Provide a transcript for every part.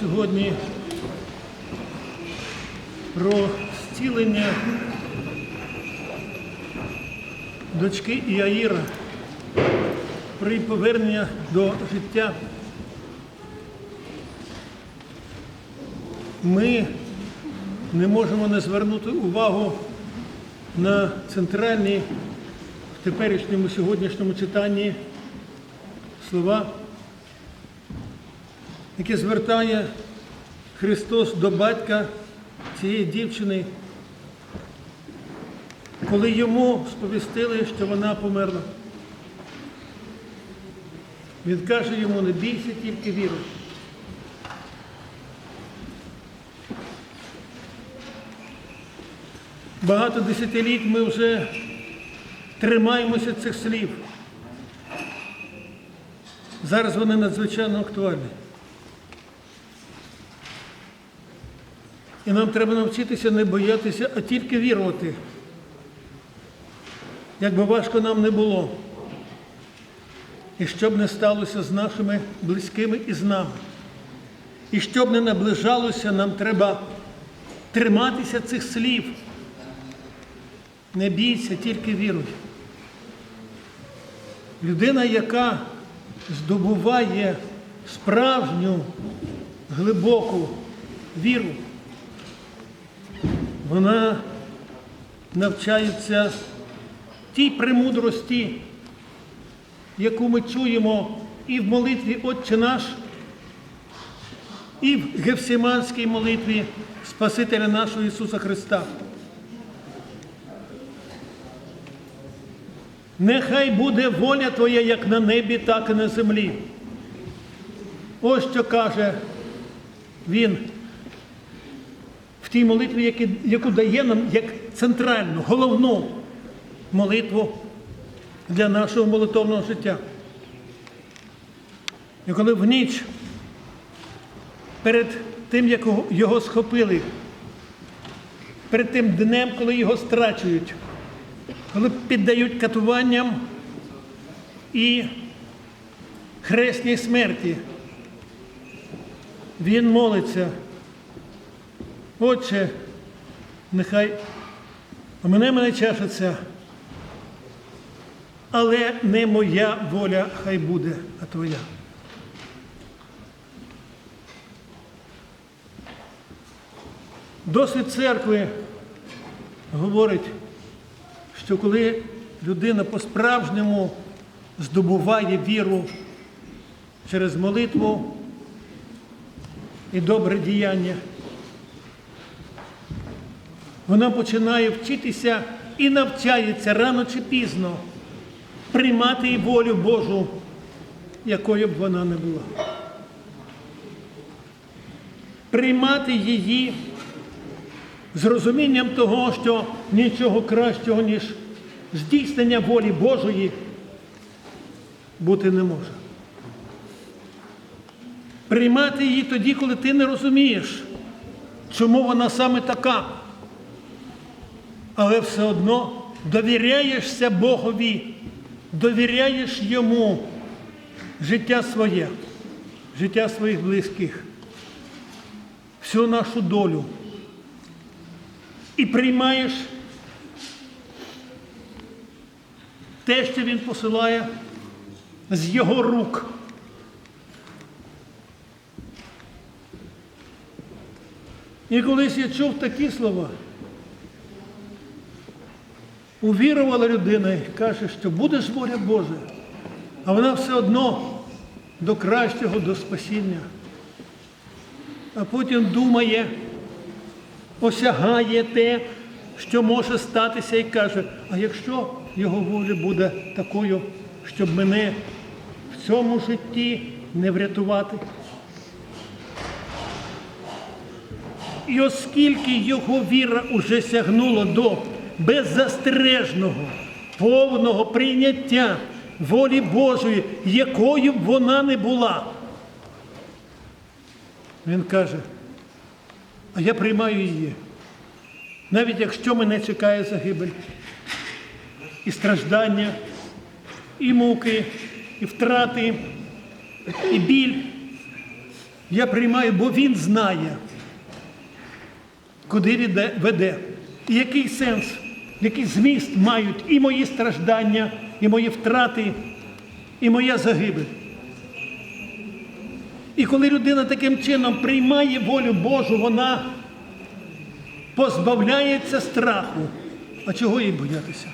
сьогодні про зцілення дочки Іаїра, про її повернення до життя. Ми не можемо не звернути увагу на центральні в теперішньому сьогоднішньому читанні слова, які звертає Христос до батька цієї дівчини, коли йому сповістили, що вона померла. Він каже йому, не бійся, тільки віруй. Багато десятиліть ми вже тримаємося цих слів. Зараз вони надзвичайно актуальні. І нам треба навчитися не боятися, а тільки вірувати. Як би важко нам не було. І що б не сталося з нашими близькими і з нами. І що б не наближалося, нам треба триматися цих слів. Не бійся, тільки віруй. Людина, яка здобуває справжню глибоку віру, вона навчається тій премудрості, яку ми чуємо і в молитві Отче наш, і в Гефсиманській молитві Спасителя нашого Ісуса Христа. Нехай буде воля Твоя як на небі, так і на землі. Ось що каже Він в тій молитві, яку дає нам як центральну, головну молитву для нашого молитовного життя. І коли в ніч перед тим, як його схопили, перед тим днем, коли його страчують, коли піддають катуванням і хресній смерті, він молиться. Отче, нехай мене мене чашиться, але не моя воля хай буде, а твоя. Досвід церкви говорить, що коли людина по-справжньому здобуває віру через молитву і добре діяння, вона починає вчитися і навчається рано чи пізно приймати і волю Божу, якою б вона не була. Приймати її з розумінням того, що нічого кращого, ніж здійснення волі Божої бути не може. Приймати її тоді, коли ти не розумієш, чому вона саме така. Але все одно довіряєшся Богові, довіряєш йому життя своє, життя своїх близьких, всю нашу долю. І приймаєш те, що він посилає з його рук. І колись я чув такі слова. Увірувала людина і каже, що буде воля Божа, а вона все одно до кращого, до спасіння. А потім думає, осягає те, що може статися, і каже, а якщо його воля буде такою, щоб мене в цьому житті не врятувати. І оскільки його віра уже сягнула до беззастережного, повного прийняття волі Божої, якою б вона не була, він каже, а я приймаю її, навіть якщо мене чекає загибель, і страждання, і муки, і втрати, і біль. Я приймаю, бо Він знає, куди веде. І який сенс, який зміст мають і мої страждання, і мої втрати, і моя загибель. І коли людина таким чином приймає волю Божу, вона позбавляється страху. А чого їй боятися?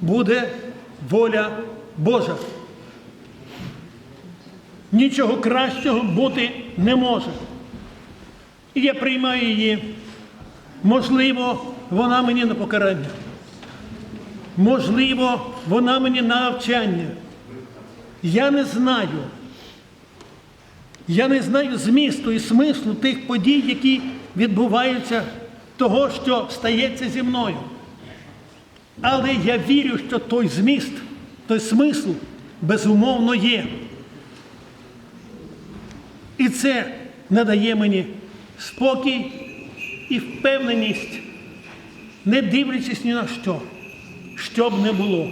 Буде воля Божа. Нічого кращого бути не може. І я приймаю її. Можливо, вона мені на покарання. Можливо, вона мені на навчання. Я не знаю. Я не знаю змісту і смислу тих подій, які відбуваються, того, що стається зі мною. Але я вірю, що той зміст, той смисл безумовно є. І це надає мені спокій і впевненість, не дивлячись ні на що, що б не було.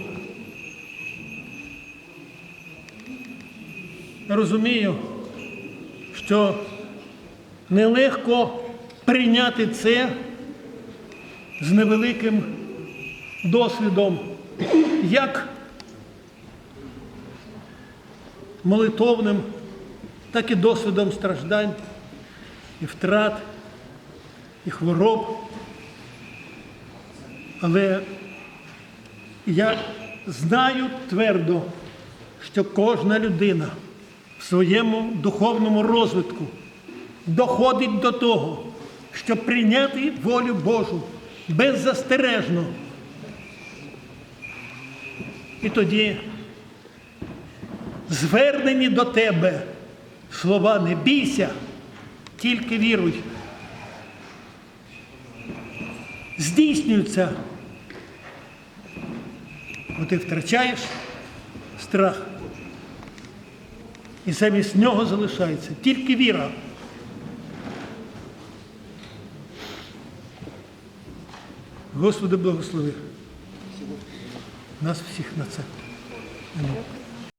Розумію, що нелегко прийняти це з невеликим досвідом, як молитовним, так і досвідом страждань і втрат, і хвороб. Але я знаю твердо, що кожна людина в своєму духовному розвитку доходить до того, щоб прийняти волю Божу беззастережно. І тоді звернені до тебе слова не бійся, тільки віруй. Здійснюються, бо ти втрачаєш страх. І замість нього залишається тільки віра. Господи, благослови нас всіх на це. Амінь.